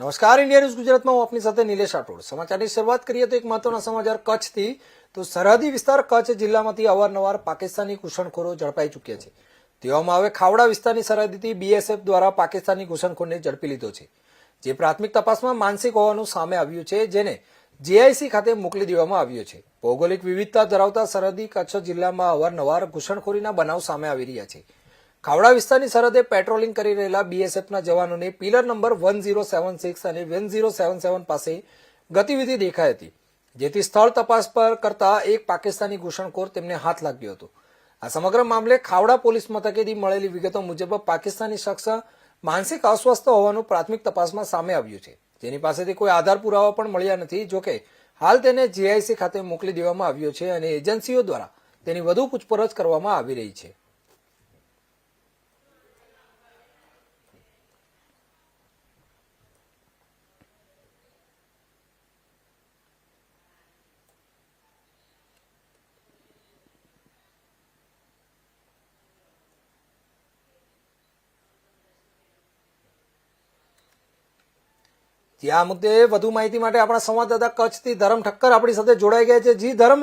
નમસ્કાર, India news ગુજરાતમાં હું આપની સાથે નિલેશ રાઠોડ. સમાચારની શરૂઆત કરીએ તો એક મહત્વના સમાચાર કચ્છથી. તો સરહદી વિસ્તાર કચ્છ જિલ્લામાંથી અવારનવાર પાકિસ્તાની ઘૂસણખોરો ઝડપાઈ ચૂક્યા છે. તેવામાં હવે ખાવડા વિસ્તારની સરહદીથી બીએસએફ દ્વારા પાકિસ્તાની ઘૂસણખોરને ઝડપી લીધો છે. જે પ્રાથમિક તપાસમાં માનસિક હોવાનું સામે આવ્યું છે, જેને જીઆઈસી ખાતે મોકલી દેવામાં આવ્યો છે. ભૌગોલિક વિવિધતા ધરાવતા સરહદી કચ્છ જિલ્લામાં અવારનવાર ઘૂસણખોરીના બનાવ સામે આવી રહ્યા છે. ખાવડા વિસ્તારની સરહદે પેટ્રોલિંગ કરી રહેલા બીએસએફના જવાનોને pillar number one zero seven six અને વન ઝીરો સેવન સેવન પાસે ગતિવિધિ દેખાઈ હતી, જેથી સ્થળ તપાસ પર કરતા એક પાકિસ્તાની ઘૂસણખોર તેમને હાથ લાગ્યો હતો. આ સમગ્ર મામલે ખાવડા પોલીસ મથકેથી મળેલી વિગતો મુજબ પાકિસ્તાની શખ્સ માનસિક અસ્વસ્થ હોવાનું પ્રાથમિક તપાસમાં સામે આવ્યું છે. જેની પાસેથી કોઈ આધાર પુરાવા પણ મળ્યા નથી જોકે હાલ તેને જીઆઈસી ખાતે મોકલી દેવામાં આવ્યો છે અને એજન્સીઓ દ્વારા તેની વધુ પૂછપરછ કરવામાં આવી રહી છે. આ મુદ્દે વધુ માહિતી માટે આપણા સંવાદદાતા કચ્છથી ધરમ ઠક્કર આપણી સાથે જોડાઈ ગયા છે. જી ધરમ,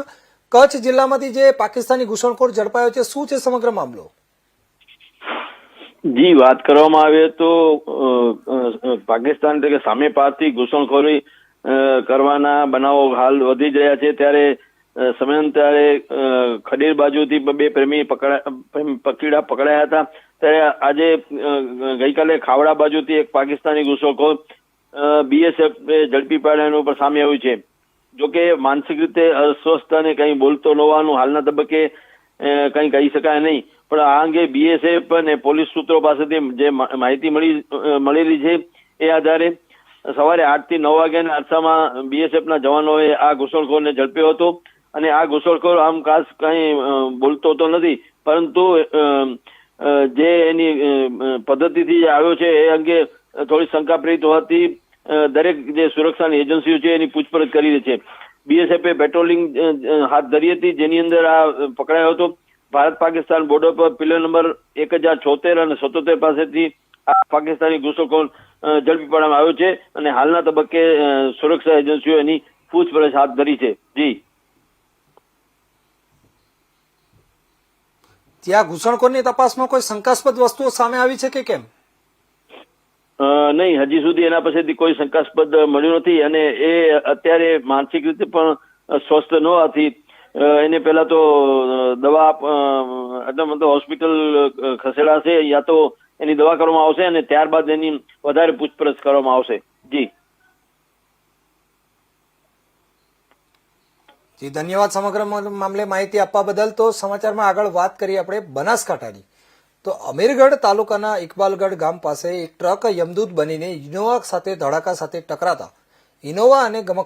કચ્છ જિલ્લામાંથી જે પાકિસ્તાની ઘૂસણખોર ઝડપાયો છે, શું છે સમગ્ર મામલો? જી, વાત કરવામાં આવે તો પાકિસ્તાન એટલે સામે પારથી ઘૂસણખોરી કરવાના બનાવો હાલ વધી રહ્યા છે. ત્યારે સમયાંતરે ખડીર બાજુથી બે પ્રેમી પકીડા પકડાયા હતા. ત્યારે આજે ગઈકાલે ખાવડા બાજુથી એક પાકિસ્તાની ઘૂસણખોર બીએસએફ ઝડપી પાડ્યાનું પણ સામે આવ્યું છે. જોકે માનસિક રીતે અસ્વસ્થ અને કંઈ બોલતો ન હોવાનું હાલના તબક્કે કંઈ કહી શકાય નહીં. પણ આ અંગે બીએસએફ અને પોલીસ સૂત્રો પાસેથી જે માહિતી મળી મળેલી છે એ આધારે સવારે આઠથી નવ વાગ્યાના અરસામાં બીએસએફના જવાનોએ આ ઘૂસણખોરને ઝડપ્યો હતો. અને આ ઘૂસણખોર આમ ખાસ કંઈ બોલતો તો નથી, પરંતુ જે એની પદ્ધતિથી આવ્યો છે એ અંગે થોડી શંકા પ્રેરિત હોવાથી દરેક જે સુરક્ષાની એજન્સીઓ છે એની પૂછપરછ કરી રહી છે. બીએસએફે પેટ્રોલિંગ હાથ ધરી હતી, જેની અંદર આ પકડાયો હતો. ભારત પાકિસ્તાન બોર્ડર પર પિલર નંબર એક હજાર છોતેર અને સત્તોતેર પાસેથી આ પાકિસ્તાની ઘુસણખોર ઝડપી પાડવામાં આવ્યો છે અને હાલના તબક્કે સુરક્ષા એજન્સીઓ એની પૂછપરછ હાથ ધરી છે. જી. ત્યાં ઘૂસણખોરની તપાસમાં કોઈ શંકાસ્પદ વસ્તુઓ સામે આવી છે કે કેમ? નહીં, હજી સુધી એના પાસેથી કોઈ શંકાસ્પદ મળ્યું નથી અને એ અત્યારે માનસિક રીતે પણ સ્વસ્થ ન હતી. એને પહેલા તો દવા એટલે મતલબ હોસ્પિટલ ખસેડાશે યા તો એની દવા કરવામાં આવશે અને ત્યારબાદ એની વધારે પૂછપરછ કરવામાં આવશે. જી. જી, ધન્યવાદ સમગ્ર મામલે માહિતી આપવા બદલ. તો સમાચારમાં આગળ વાત કરીએ આપણે બનાસકાંઠાની. તો અમીરગઢ તાલુકાના ઇકબાલગઢ ગામ પાસે એક ટ્રક યમદૂત બનીને ઇનોવા સાથે ધડાકા સાથે ટકરાતા. ઇનોવા અને ગમક